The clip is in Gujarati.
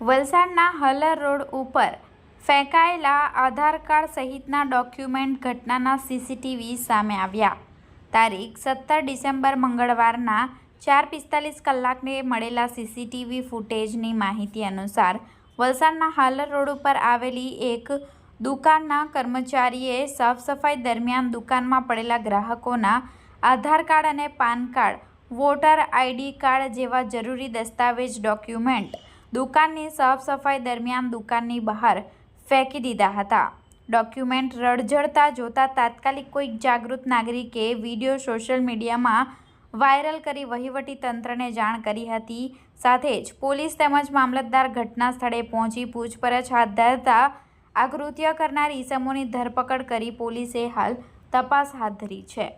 વલસાડના હલર રોડ ઉપર ફેંકાયેલા આધાર કાર્ડ સહિતના ડોક્યુમેન્ટ ઘટનાના સીસીટીવી સામે આવ્યા. તારીખ સત્તર ડિસેમ્બર મંગળવારના ચાર પિસ્તાલીસ કલાકને મળેલા સીસીટીવી ફૂટેજની માહિતી અનુસાર વલસાડના હાલર રોડ ઉપર આવેલી એક દુકાનના કર્મચારીએ સાફ સફાઈ દરમિયાન દુકાનમાં પડેલા ગ્રાહકોના આધાર કાર્ડ અને PAN card, voter ID card જેવા જરૂરી દસ્તાવેજ ડોક્યુમેન્ટ દુકાનની સાફ સફાઈ દરમિયાન દુકાનની બહાર ફેંકી દીધા હતા. ડોક્યુમેન્ટ રડઝળતા જોતા તાત્કાલિક કોઈક જાગૃત નાગરિકે વીડિયો સોશિયલ મીડિયામાં વાયરલ કરી વહીવટી તંત્રને જાણ કરી હતી. સાથે જ પોલીસ તેમજ મામલતદાર ઘટના સ્થળે પહોંચી પૂછપરછ હાથ ધરતા આ કૃત્ય કરનાર ઈસમોની ધરપકડ કરી પોલીસે હાલ તપાસ હાથ ધરી છે.